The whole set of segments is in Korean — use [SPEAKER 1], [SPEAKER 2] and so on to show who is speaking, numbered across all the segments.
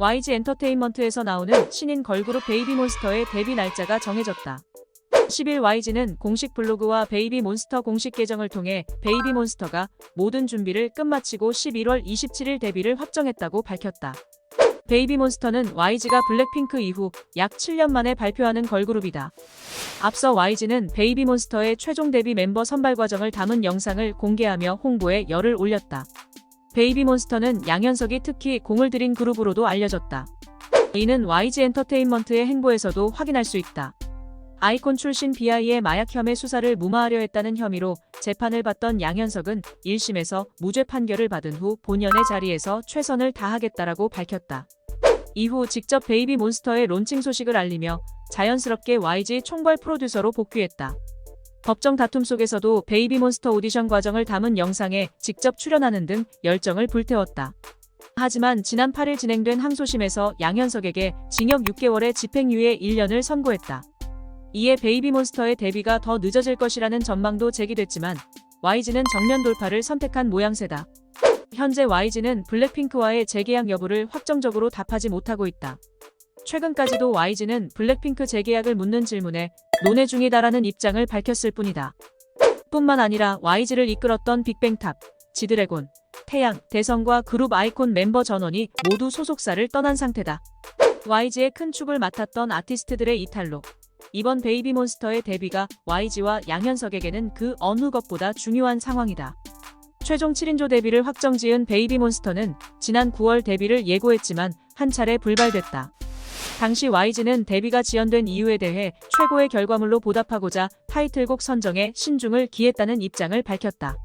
[SPEAKER 1] YG 엔터테인먼트에서 나오는 신인 걸그룹 베이비몬스터의 데뷔 날짜가 정해졌다. 10일 YG는 공식 블로그와 베이비몬스터 공식 계정을 통해 베이비몬스터가 모든 준비를 끝마치고 11월 27일 데뷔를 확정했다고 밝혔다. 베이비몬스터는 YG가 블랙핑크 이후 약 7년 만에 발표하는 걸그룹이다. 앞서 YG는 베이비몬스터의 최종 데뷔 멤버 선발 과정을 담은 영상을 공개하며 홍보에 열을 올렸다. 베이비몬스터는 양현석이 특히 공을 들인 그룹으로도 알려졌다. 이는 YG 엔터테인먼트의 행보에서도 확인할 수 있다. 아이콘 출신 BI의 마약 혐의 수사를 무마하려 했다는 혐의로 재판을 받던 양현석은 1심에서 무죄 판결을 받은 후 본연의 자리에서 최선을 다하겠다라고 밝혔다. 이후 직접 베이비 몬스터의 론칭 소식을 알리며 자연스럽게 YG 총괄 프로듀서로 복귀했다. 법정 다툼 속에서도 베이비 몬스터 오디션 과정을 담은 영상에 직접 출연하는 등 열정을 불태웠다. 하지만 지난 8일 진행된 항소심에서 양현석에게 징역 6개월의 집행유예 1년을 선고했다. 이에 베이비몬스터의 데뷔가 더 늦어질 것이라는 전망도 제기됐지만 YG는 정면 돌파를 선택한 모양새다. 현재 YG는 블랙핑크와의 재계약 여부를 확정적으로 답하지 못하고 있다. 최근까지도 YG는 블랙핑크 재계약을 묻는 질문에 논의 중이다라는 입장을 밝혔을 뿐이다. 뿐만 아니라 YG를 이끌었던 빅뱅탑, 지드래곤, 태양, 대성과 그룹 아이콘 멤버 전원이 모두 소속사를 떠난 상태다. YG의 큰 축을 맡았던 아티스트들의 이탈로 이번 베이비몬스터의 데뷔가 YG와 양현석에게는 그 어느 것보다 중요한 상황이다. 최종 7인조 데뷔를 확정지은 베이비몬스터는 지난 9월 데뷔를 예고했지만 한 차례 불발됐다. 당시 YG는 데뷔가 지연된 이유에 대해 최고의 결과물로 보답하고자 타이틀곡 선정에 신중을 기했다는 입장을 밝혔다.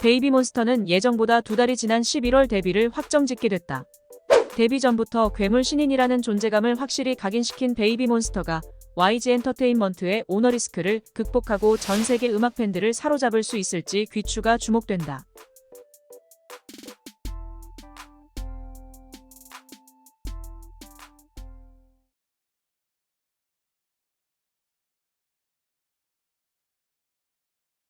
[SPEAKER 1] 베이비몬스터는 예정보다 두 달이 지난 11월 데뷔를 확정짓게 됐다. 데뷔 전부터 괴물 신인이라는 존재감을 확실히 각인시킨 베이비몬스터가 YG 엔터테인먼트의 오너리스크를 극복하고 전 세계 음악 팬들을 사로잡을 수 있을지 귀추가 주목된다.